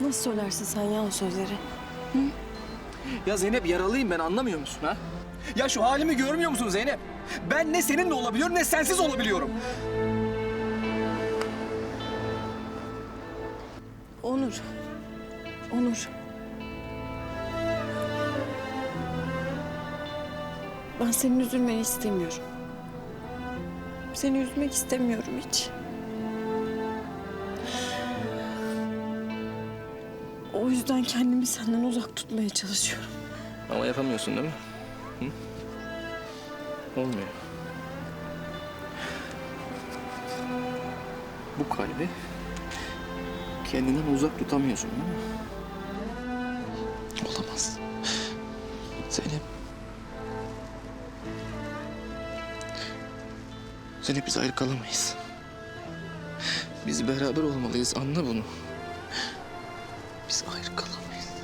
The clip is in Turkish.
Nasıl söylersin sen ya o sözleri? Ya Zeynep yaralıyım ben anlamıyor musun ha? Ya şu halimi görmüyor musun Zeynep? Ben ne seninle olabiliyorum ne sensiz olabiliyorum. Onur. Onur. Ben senin üzülmeni istemiyorum. Seni üzmek istemiyorum hiç. O yüzden kendimi senden uzak tutmaya çalışıyorum. Ama yapamıyorsun değil mi? Hı? Olmuyor. Bu kalbi kendinden uzak tutamıyorsun değil mi? Olamaz. Zeynep. Zeynep biz ayrı kalamayız. Biz beraber olmalıyız anla bunu. biz ayrı kalamayız.